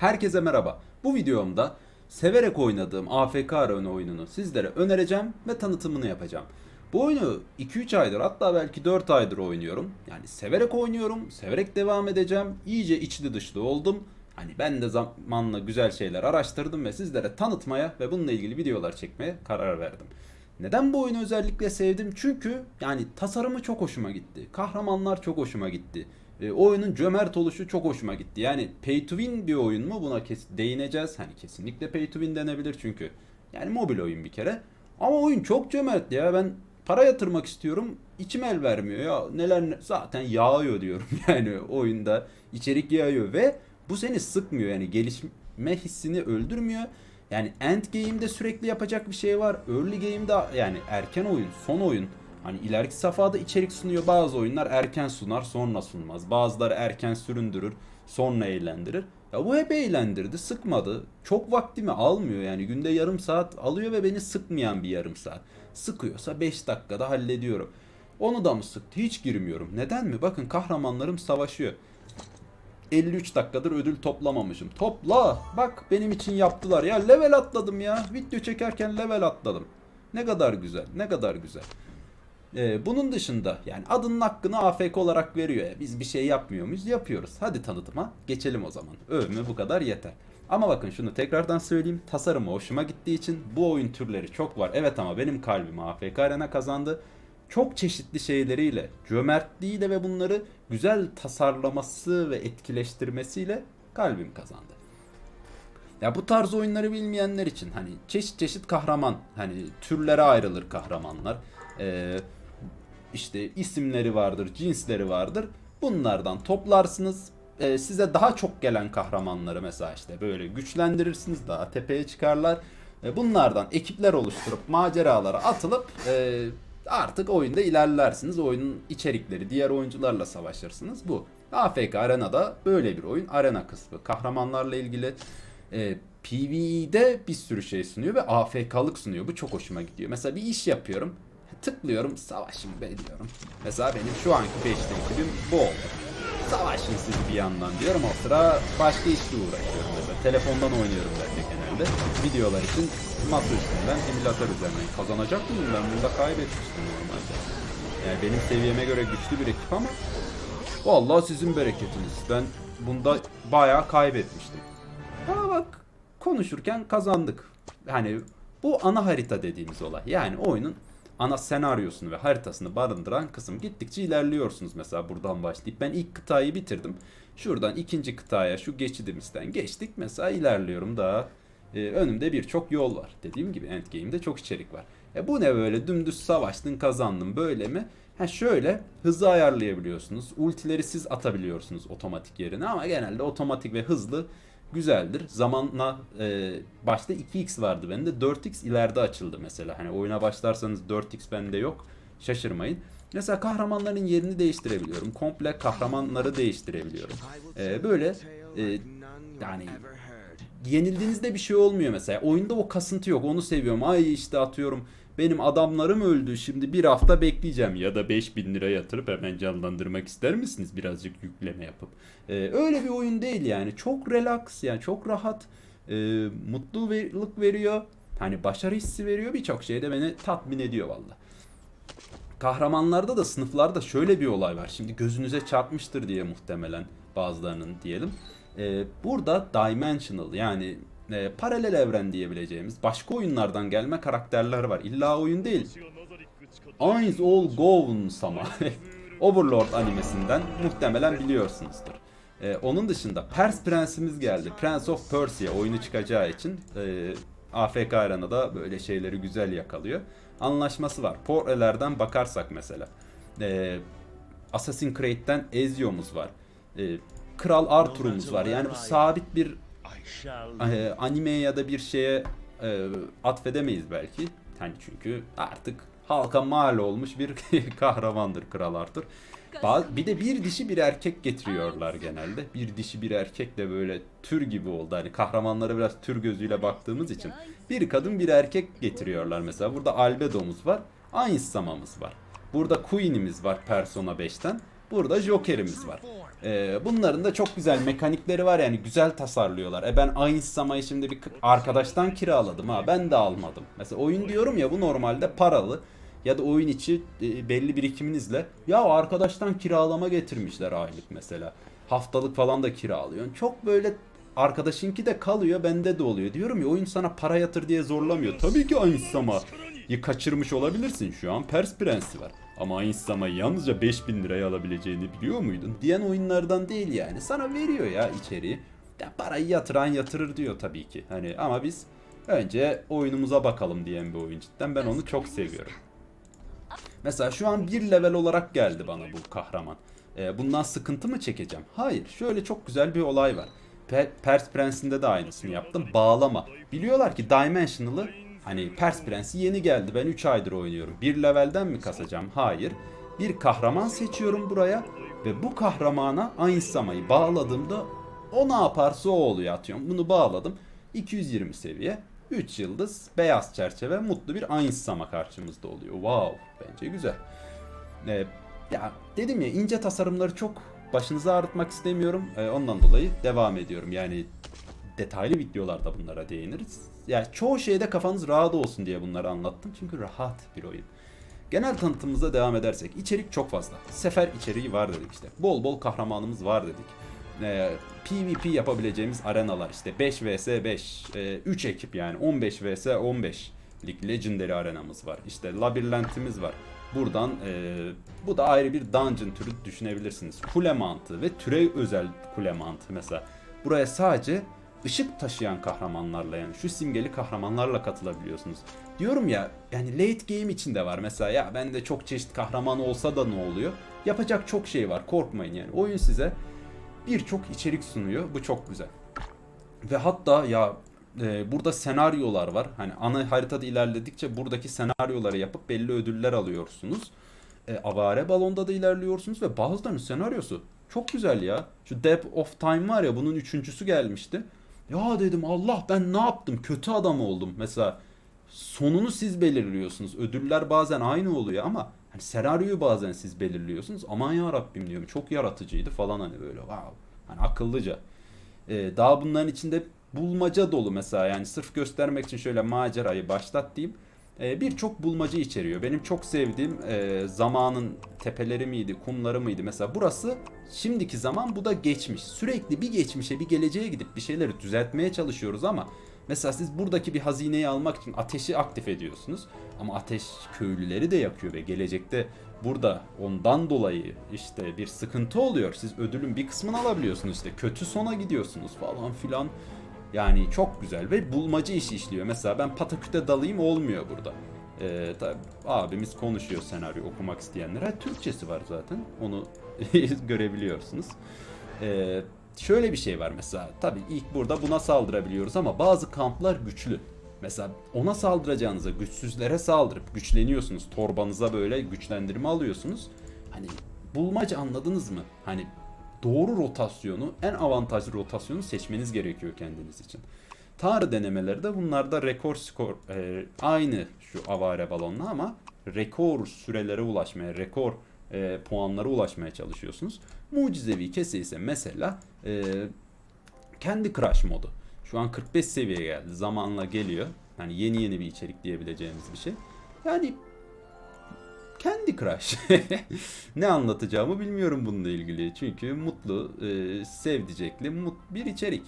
Herkese merhaba. Bu videomda severek oynadığım AFK Arena oyununu sizlere önereceğim ve tanıtımını yapacağım. Bu oyunu 2-3 aydır hatta belki 4 aydır oynuyorum. Yani severek oynuyorum, severek devam edeceğim. İyice içli dışlı oldum. Hani ben de zamanla güzel şeyler araştırdım ve sizlere tanıtmaya ve bununla ilgili videolar çekmeye karar verdim. Neden bu oyunu özellikle sevdim? Çünkü yani tasarımı çok hoşuma gitti. Kahramanlar çok hoşuma gitti. E, oyunun cömert oluşu çok hoşuma gitti. Yani pay to win bir oyun mu? Buna kes değineceğiz. Hani kesinlikle pay to win denebilir çünkü. Yani mobil oyun bir kere. Ama oyun çok cömert ya. Ben para yatırmak istiyorum. İçim el vermiyor ya. Neler ne- zaten yağıyor diyorum yani oyunda. içerik yağıyor ve bu seni sıkmıyor yani gelişme hissini öldürmüyor. Yani end game'de sürekli yapacak bir şey var. Early game'de yani erken oyun, son oyun. Hani ileriki safhada içerik sunuyor. Bazı oyunlar erken sunar, sonra sunmaz. Bazıları erken süründürür, sonra eğlendirir. Ya bu hep eğlendirdi, sıkmadı. Çok vaktimi almıyor yani günde yarım saat alıyor ve beni sıkmayan bir yarım saat. Sıkıyorsa 5 dakikada hallediyorum. Onu da mı sıktı? Hiç girmiyorum. Neden mi? Bakın kahramanlarım savaşıyor. 53 dakikadır ödül toplamamışım. Topla. Bak benim için yaptılar. Ya level atladım ya. Video çekerken level atladım. Ne kadar güzel. Ne kadar güzel. Ee, bunun dışında yani adının hakkını AFK olarak veriyor ya. Biz bir şey yapmıyor muyuz? Yapıyoruz. Hadi tanıtıma geçelim o zaman. Övme bu kadar yeter. Ama bakın şunu tekrardan söyleyeyim. Tasarımı hoşuma gittiği için bu oyun türleri çok var. Evet ama benim kalbim AFK Arena kazandı. Çok çeşitli şeyleriyle, cömertliğiyle ve bunları güzel tasarlaması ve etkileştirmesiyle kalbim kazandı. Ya bu tarz oyunları bilmeyenler için hani çeşit çeşit kahraman hani türlere ayrılır kahramanlar. Ee, işte isimleri vardır, cinsleri vardır. Bunlardan toplarsınız. Ee, size daha çok gelen kahramanları mesela işte böyle güçlendirirsiniz. Daha tepeye çıkarlar. Ee, bunlardan ekipler oluşturup maceralara atılıp e, artık oyunda ilerlersiniz. Oyunun içerikleri, diğer oyuncularla savaşırsınız. Bu. AFK Arena'da böyle bir oyun. Arena kısmı. Kahramanlarla ilgili e, PvE'de bir sürü şey sunuyor ve AFK'lık sunuyor. Bu çok hoşuma gidiyor. Mesela bir iş yapıyorum. Tıklıyorum savaşın be diyorum. Mesela benim şu anki 5 ekibim bu oldu. Savaşın siz bir yandan diyorum o sıra başka işle uğraşıyorum mesela. Telefondan oynuyorum de genelde. Videolar için masa üstünden emülatör üzerinden. Kazanacak mıyım ben bunda kaybetmiştim normalde. Yani benim seviyeme göre güçlü bir ekip ama Vallahi sizin bereketiniz. Ben bunda bayağı kaybetmiştim. Ama bak konuşurken kazandık. Hani bu ana harita dediğimiz olay. Yani oyunun ana senaryosunu ve haritasını barındıran kısım. Gittikçe ilerliyorsunuz mesela buradan başlayıp. Ben ilk kıtayı bitirdim. Şuradan ikinci kıtaya şu geçidimizden geçtik. Mesela ilerliyorum daha. Ee, önümde birçok yol var. Dediğim gibi endgame'de çok içerik var. E bu ne böyle dümdüz savaştın kazandın böyle mi? Ha şöyle hızı ayarlayabiliyorsunuz. Ultileri siz atabiliyorsunuz otomatik yerine ama genelde otomatik ve hızlı güzeldir. Zamanla e, başta 2x vardı bende 4x ileride açıldı mesela. Hani oyuna başlarsanız 4x bende yok. Şaşırmayın. Mesela kahramanların yerini değiştirebiliyorum. Komple kahramanları değiştirebiliyorum. E, böyle e, yani yenildiğinizde bir şey olmuyor mesela. Oyunda o kasıntı yok. Onu seviyorum. Ay işte atıyorum benim adamlarım öldü. Şimdi bir hafta bekleyeceğim ya da 5000 lira yatırıp hemen canlandırmak ister misiniz? Birazcık yükleme yapıp. Ee, öyle bir oyun değil yani. Çok relax yani çok rahat. Ee, mutluluk veriyor. Hani başarı hissi veriyor. Birçok şeyde beni tatmin ediyor valla. Kahramanlarda da sınıflarda şöyle bir olay var. Şimdi gözünüze çarpmıştır diye muhtemelen bazılarının diyelim. Ee, burada dimensional yani e, paralel evren diyebileceğimiz başka oyunlardan gelme karakterler var. İlla oyun değil. Eyes All Gone sama. Overlord animesinden muhtemelen biliyorsunuzdur. Ee, onun dışında Pers Prensimiz geldi. Prince of Persia oyunu çıkacağı için e, AFK Arena'da böyle şeyleri güzel yakalıyor. Anlaşması var. Portrelerden bakarsak mesela. E, Assassin's Creed'den Ezio'muz var. E, Kral Arthur'umuz var. Yani bu sabit bir e, anime ya da bir şeye e, atfedemeyiz belki. Hani çünkü artık halka mal olmuş bir kahramandır Kral Arthur. Ba- Bir de bir dişi bir erkek getiriyorlar genelde. Bir dişi bir erkek de böyle tür gibi oldu. Hani kahramanlara biraz tür gözüyle baktığımız için. Bir kadın bir erkek getiriyorlar mesela. Burada Albedo'muz var. Ainssama'mız var. Burada Queen'imiz var Persona 5'ten. Burada Joker'imiz var. Ee, bunların da çok güzel mekanikleri var yani güzel tasarlıyorlar. E ben aynı Sama'yı şimdi bir arkadaştan kiraladım ha ben de almadım. Mesela oyun diyorum ya bu normalde paralı ya da oyun içi e, belli birikiminizle ya arkadaştan kiralama getirmişler aylık mesela. Haftalık falan da kiralıyorsun. Çok böyle arkadaşınki de kalıyor bende de oluyor. Diyorum ya oyun sana para yatır diye zorlamıyor. Tabii ki aynı Sama'yı kaçırmış olabilirsin şu an. Pers Prensi var. Ama aynı Sama'yı yalnızca 5000 liraya alabileceğini biliyor muydun? Diyen oyunlardan değil yani. Sana veriyor ya içeriği. Ya parayı yatıran yatırır diyor tabii ki. Hani ama biz önce oyunumuza bakalım diyen bir oyun cidden. Ben onu çok seviyorum. Mesela şu an bir level olarak geldi bana bu kahraman. Ee, bundan sıkıntı mı çekeceğim? Hayır. Şöyle çok güzel bir olay var. Pe- Pers Prensi'nde de aynısını yaptım. Bağlama. Biliyorlar ki Dimensional'ı hani Pers Prensi yeni geldi. Ben 3 aydır oynuyorum. Bir levelden mi kasacağım? Hayır. Bir kahraman seçiyorum buraya ve bu kahramana Ainsama'yı bağladığımda o ne yaparsa o oluyor atıyorum. Bunu bağladım. 220 seviye. 3 yıldız, beyaz çerçeve, mutlu bir Ainsama karşımızda oluyor. Wow, bence güzel. Ee, ya dedim ya ince tasarımları çok başınızı ağrıtmak istemiyorum. Ee, ondan dolayı devam ediyorum. Yani detaylı videolarda bunlara değiniriz. Yani çoğu şeyde kafanız rahat olsun diye bunları anlattım. Çünkü rahat bir oyun. Genel tanıtımımıza devam edersek içerik çok fazla. Sefer içeriği var dedik işte. Bol bol kahramanımız var dedik. Ee, PvP yapabileceğimiz arenalar işte 5 vs 5, 3 ekip yani 15 vs 15 lig legendary arenamız var. İşte labirentimiz var. Buradan e, bu da ayrı bir dungeon türü düşünebilirsiniz. Kule mantığı ve türe özel kule mantığı mesela. Buraya sadece ışık taşıyan kahramanlarla yani şu simgeli kahramanlarla katılabiliyorsunuz. Diyorum ya yani late game içinde var mesela ya bende çok çeşit kahraman olsa da ne oluyor? Yapacak çok şey var korkmayın yani. Oyun size birçok içerik sunuyor. Bu çok güzel. Ve hatta ya e, burada senaryolar var. Hani ana haritada ilerledikçe buradaki senaryoları yapıp belli ödüller alıyorsunuz. E, avare balonda da ilerliyorsunuz ve bazılarının senaryosu çok güzel ya. Şu Depth of Time var ya bunun üçüncüsü gelmişti. Ya dedim Allah ben ne yaptım? Kötü adam oldum. Mesela sonunu siz belirliyorsunuz. Ödüller bazen aynı oluyor ama hani senaryoyu bazen siz belirliyorsunuz. Aman ya Rabbim diyorum. Çok yaratıcıydı falan hani böyle wow. Hani akıllıca. Ee, daha bunların içinde bulmaca dolu mesela yani sırf göstermek için şöyle macerayı başlat diyeyim. Ee, Birçok bulmaca içeriyor. Benim çok sevdiğim e, zamanın tepeleri miydi, kumları mıydı? Mesela burası şimdiki zaman, bu da geçmiş. Sürekli bir geçmişe, bir geleceğe gidip bir şeyleri düzeltmeye çalışıyoruz ama mesela siz buradaki bir hazineyi almak için ateşi aktif ediyorsunuz. Ama ateş köylüleri de yakıyor ve gelecekte burada ondan dolayı işte bir sıkıntı oluyor. Siz ödülün bir kısmını alabiliyorsunuz işte kötü sona gidiyorsunuz falan filan. Yani çok güzel ve bulmaca işi işliyor. Mesela ben pataküte dalayım olmuyor burada. Ee, tabii abimiz konuşuyor senaryo okumak isteyenlere. Türkçesi var zaten. Onu görebiliyorsunuz. Ee, şöyle bir şey var mesela. Tabii ilk burada buna saldırabiliyoruz ama bazı kamplar güçlü. Mesela ona saldıracağınıza güçsüzlere saldırıp güçleniyorsunuz. Torbanıza böyle güçlendirme alıyorsunuz. Hani bulmaca anladınız mı? Hani doğru rotasyonu, en avantajlı rotasyonu seçmeniz gerekiyor kendiniz için. Tanrı denemeleri de bunlarda rekor skor e, aynı şu avare balonla ama rekor sürelere ulaşmaya, rekor e, puanlara ulaşmaya çalışıyorsunuz. Mucizevi kese ise mesela e, kendi crash modu. Şu an 45 seviyeye geldi. Zamanla geliyor. Hani yeni yeni bir içerik diyebileceğimiz bir şey. Yani kendi Crush. ne anlatacağımı bilmiyorum bununla ilgili. Çünkü mutlu, e, sevdicekli mut bir içerik.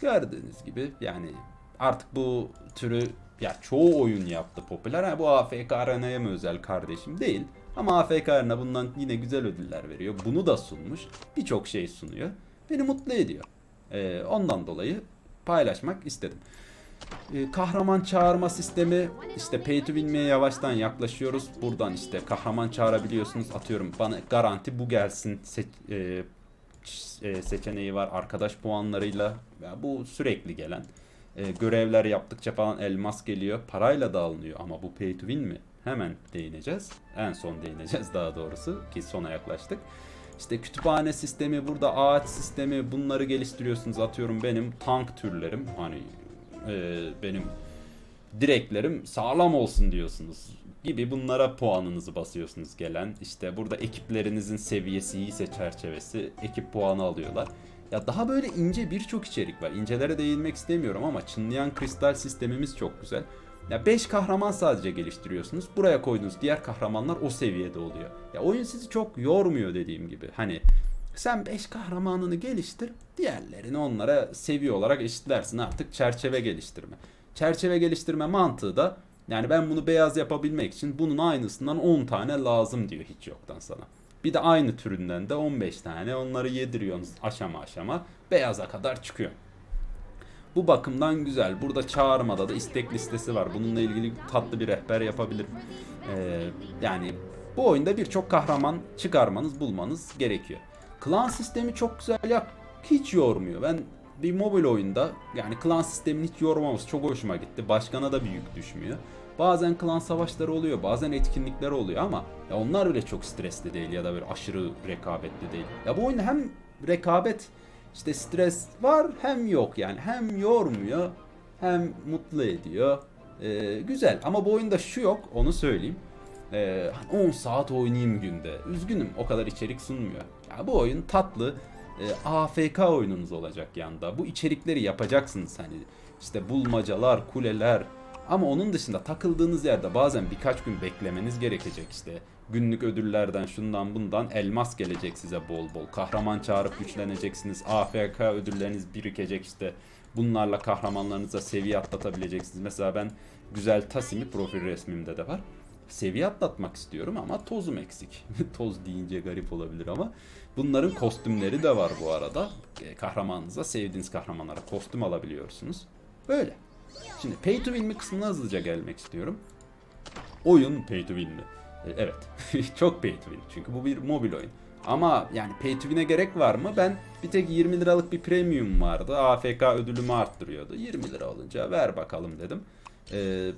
Gördüğünüz gibi yani artık bu türü ya çoğu oyun yaptı popüler. Ha, bu AFK Arena'ya mı özel kardeşim değil. Ama AFK Arena bundan yine güzel ödüller veriyor. Bunu da sunmuş. Birçok şey sunuyor. Beni mutlu ediyor. E, ondan dolayı paylaşmak istedim. E, kahraman çağırma sistemi işte pay to win'e yavaştan yaklaşıyoruz. Buradan işte kahraman çağırabiliyorsunuz. Atıyorum bana garanti bu gelsin se- e, e, seçeneği var. Arkadaş puanlarıyla ya bu sürekli gelen. E, görevler yaptıkça falan elmas geliyor. Parayla da alınıyor ama bu pay to win mi? Hemen değineceğiz. En son değineceğiz daha doğrusu ki sona yaklaştık. İşte kütüphane sistemi, burada ağaç sistemi bunları geliştiriyorsunuz. Atıyorum benim tank türlerim hani e, benim direklerim sağlam olsun diyorsunuz gibi bunlara puanınızı basıyorsunuz gelen. İşte burada ekiplerinizin seviyesi iyiyse çerçevesi ekip puanı alıyorlar. Ya daha böyle ince birçok içerik var. İncelere değinmek istemiyorum ama çınlayan kristal sistemimiz çok güzel. Ya 5 kahraman sadece geliştiriyorsunuz. Buraya koyduğunuz diğer kahramanlar o seviyede oluyor. Ya oyun sizi çok yormuyor dediğim gibi. Hani sen 5 kahramanını geliştir, diğerlerini onlara seviye olarak eşitlersin artık çerçeve geliştirme. Çerçeve geliştirme mantığı da yani ben bunu beyaz yapabilmek için bunun aynısından 10 tane lazım diyor hiç yoktan sana. Bir de aynı türünden de 15 tane onları yediriyorsunuz aşama aşama beyaza kadar çıkıyor. Bu bakımdan güzel. Burada çağırmada da istek listesi var. Bununla ilgili tatlı bir rehber yapabilirim. Ee, yani bu oyunda birçok kahraman çıkarmanız, bulmanız gerekiyor. Klan sistemi çok güzel ya. Hiç yormuyor. Ben bir mobil oyunda yani klan sistemini hiç yormaması çok hoşuma gitti. Başkana da bir yük düşmüyor. Bazen klan savaşları oluyor, bazen etkinlikler oluyor ama ya onlar bile çok stresli değil ya da böyle aşırı rekabetli değil. Ya bu oyunda hem rekabet işte stres var hem yok yani hem yormuyor hem mutlu ediyor. Ee, güzel ama bu oyunda şu yok onu söyleyeyim. Ee, 10 saat oynayayım günde. Üzgünüm o kadar içerik sunmuyor. Ya bu oyun tatlı e, AFK oyununuz olacak yanda. Bu içerikleri yapacaksınız hani işte bulmacalar, kuleler ama onun dışında takıldığınız yerde bazen birkaç gün beklemeniz gerekecek işte. Günlük ödüllerden şundan bundan elmas gelecek size bol bol. Kahraman çağırıp güçleneceksiniz. AFK ödülleriniz birikecek işte. Bunlarla kahramanlarınıza seviye atlatabileceksiniz. Mesela ben güzel Tasim'i profil resmimde de var. Seviye atlatmak istiyorum ama tozum eksik. Toz deyince garip olabilir ama bunların kostümleri de var bu arada. E, Kahramanınıza sevdiğiniz kahramanlara kostüm alabiliyorsunuz. Böyle. Şimdi pay to win mi kısmına hızlıca gelmek istiyorum. Oyun pay to win mi? E, Evet. Çok pay to win. Çünkü bu bir mobil oyun. Ama yani pay to win'e gerek var mı? Ben bir tek 20 liralık bir premium vardı. AFK ödülümü arttırıyordu. 20 lira olunca ver bakalım dedim. Ee,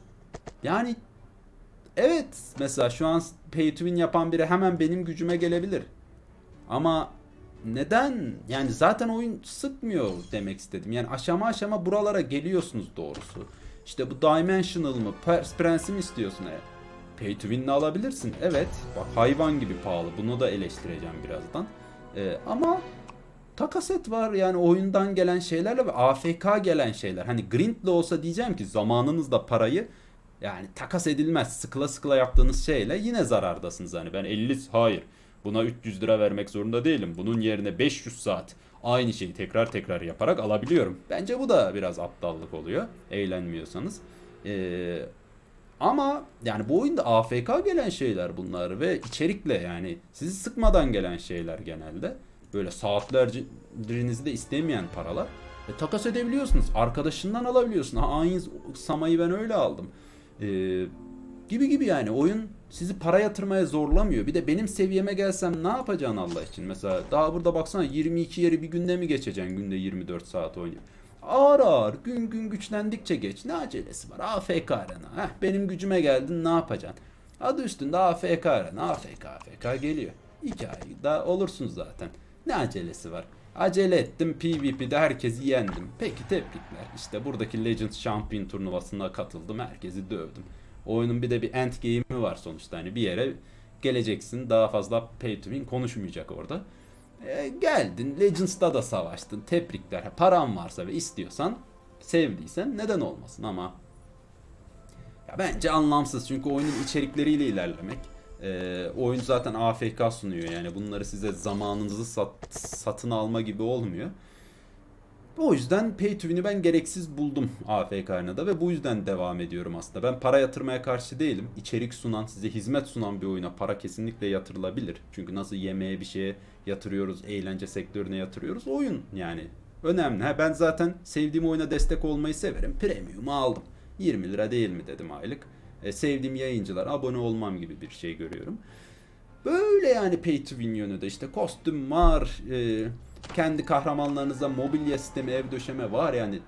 yani evet mesela şu an pay to win yapan biri hemen benim gücüme gelebilir. Ama neden? Yani zaten oyun sıkmıyor demek istedim. Yani aşama aşama buralara geliyorsunuz doğrusu. İşte bu Dimensional mı? Prensi mi istiyorsun eğer? Pay to win'le alabilirsin. Evet. Bak hayvan gibi pahalı. Bunu da eleştireceğim birazdan. Ee, ama takaset var yani oyundan gelen şeylerle ve AFK gelen şeyler. Hani grindle olsa diyeceğim ki zamanınızda parayı yani takas edilmez. Sıkıla sıkıla yaptığınız şeyle yine zarardasınız. Hani ben 50 hayır. Buna 300 lira vermek zorunda değilim. Bunun yerine 500 saat aynı şeyi tekrar tekrar yaparak alabiliyorum. Bence bu da biraz aptallık oluyor. Eğlenmiyorsanız. Ee, ama yani bu oyunda AFK gelen şeyler bunlar ve içerikle yani sizi sıkmadan gelen şeyler genelde. Böyle saatlerinizi de istemeyen paralar. E, takas edebiliyorsunuz. Arkadaşından alabiliyorsun. Aynı Sama'yı ben öyle aldım. Ee, gibi gibi yani oyun sizi para yatırmaya zorlamıyor. Bir de benim seviyeme gelsem ne yapacaksın Allah için? Mesela daha burada baksana 22 yeri bir günde mi geçeceksin? Günde 24 saat oynuyor. Ağır ağır gün gün güçlendikçe geç. Ne acelesi var? AFK arena. Heh, benim gücüme geldin ne yapacaksın? Adı üstünde AFK arena. AFK AFK geliyor. İki ayda olursun zaten. Ne acelesi var? Acele ettim PvP'de herkesi yendim. Peki tebrikler. İşte buradaki Legends Champion turnuvasına katıldım. Herkesi dövdüm. Oyunun bir de bir end game'i var sonuçta. Hani bir yere geleceksin. Daha fazla pay to win konuşmayacak orada. E, geldin. Legends'ta da savaştın. Tebrikler. Paran varsa ve istiyorsan sevdiysen neden olmasın ama ya bence anlamsız çünkü oyunun içerikleriyle ilerlemek. E, oyun zaten AFK sunuyor yani bunları size zamanınızı sat, satın alma gibi olmuyor. O yüzden Pay to Win'i ben gereksiz buldum AFK Arena'da ve bu yüzden devam ediyorum aslında. Ben para yatırmaya karşı değilim. İçerik sunan, size hizmet sunan bir oyuna para kesinlikle yatırılabilir. Çünkü nasıl yemeğe bir şeye yatırıyoruz, eğlence sektörüne yatırıyoruz. Oyun yani önemli. Ha, ben zaten sevdiğim oyuna destek olmayı severim. Premium'u aldım. 20 lira değil mi dedim aylık. E, sevdiğim yayıncılar abone olmam gibi bir şey görüyorum. Böyle yani pay to win yönü de işte kostüm var, e, kendi kahramanlarınıza mobilya sistemi, ev döşeme var yani.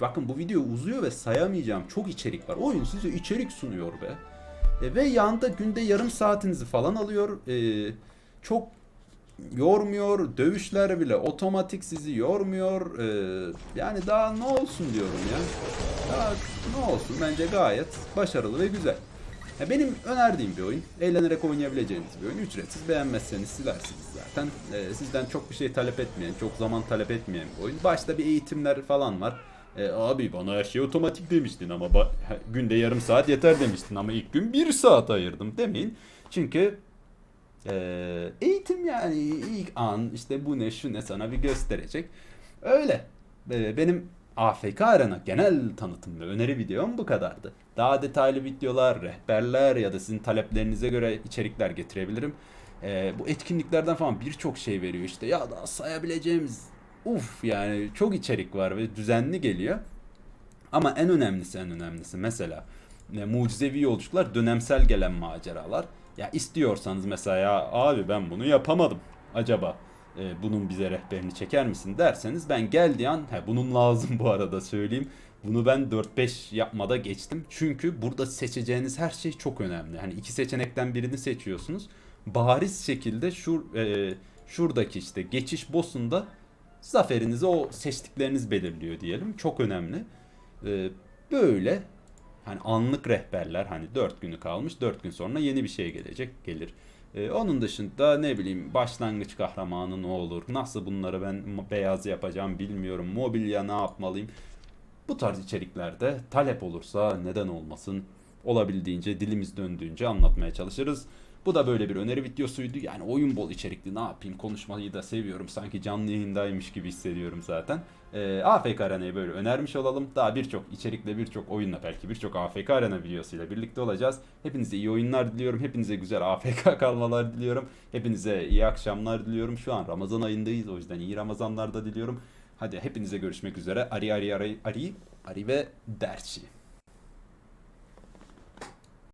Bakın bu video uzuyor ve sayamayacağım çok içerik var. Oyun size içerik sunuyor be. E, ve yanda günde yarım saatinizi falan alıyor. E, çok yormuyor. Dövüşler bile otomatik sizi yormuyor. Ee, yani daha ne olsun diyorum ya. Daha ne olsun bence gayet başarılı ve güzel. Ya benim önerdiğim bir oyun. Eğlenerek oynayabileceğiniz bir oyun. Ücretsiz beğenmezseniz silersiniz zaten. Ee, sizden çok bir şey talep etmeyen, çok zaman talep etmeyen bir oyun. Başta bir eğitimler falan var. Ee, abi bana her şey otomatik demiştin ama günde yarım saat yeter demiştin ama ilk gün bir saat ayırdım demeyin. Çünkü ee, eğitim yani ilk an işte bu ne şu ne sana bir gösterecek. Öyle. Ee, benim AFK Arena genel tanıtım ve öneri videom bu kadardı. Daha detaylı videolar, rehberler ya da sizin taleplerinize göre içerikler getirebilirim. Ee, bu etkinliklerden falan birçok şey veriyor işte ya daha sayabileceğimiz uf yani çok içerik var ve düzenli geliyor. Ama en önemlisi en önemlisi mesela e, mucizevi yolculuklar dönemsel gelen maceralar. Ya istiyorsanız mesela ya abi ben bunu yapamadım. Acaba e, bunun bize rehberini çeker misin derseniz ben geldiği an he, bunun lazım bu arada söyleyeyim. Bunu ben 4-5 yapmada geçtim. Çünkü burada seçeceğiniz her şey çok önemli. Hani iki seçenekten birini seçiyorsunuz. Bariz şekilde şur, e, şuradaki işte geçiş boss'unda zaferinizi o seçtikleriniz belirliyor diyelim. Çok önemli. Ee, böyle hani anlık rehberler hani 4 günü kalmış 4 gün sonra yeni bir şey gelecek gelir. Ee, onun dışında ne bileyim başlangıç kahramanı ne olur nasıl bunları ben beyaz yapacağım bilmiyorum mobilya ne yapmalıyım. Bu tarz içeriklerde talep olursa neden olmasın olabildiğince dilimiz döndüğünce anlatmaya çalışırız. Bu da böyle bir öneri videosuydu. Yani oyun bol içerikli ne yapayım konuşmayı da seviyorum. Sanki canlı yayındaymış gibi hissediyorum zaten. Ee, AFK Arena'yı böyle önermiş olalım. Daha birçok içerikle birçok oyunla belki birçok AFK Arena videosuyla birlikte olacağız. Hepinize iyi oyunlar diliyorum. Hepinize güzel AFK kalmalar diliyorum. Hepinize iyi akşamlar diliyorum. Şu an Ramazan ayındayız. O yüzden iyi Ramazanlar da diliyorum. Hadi hepinize görüşmek üzere. Ari ari ari ari ari ve derçi.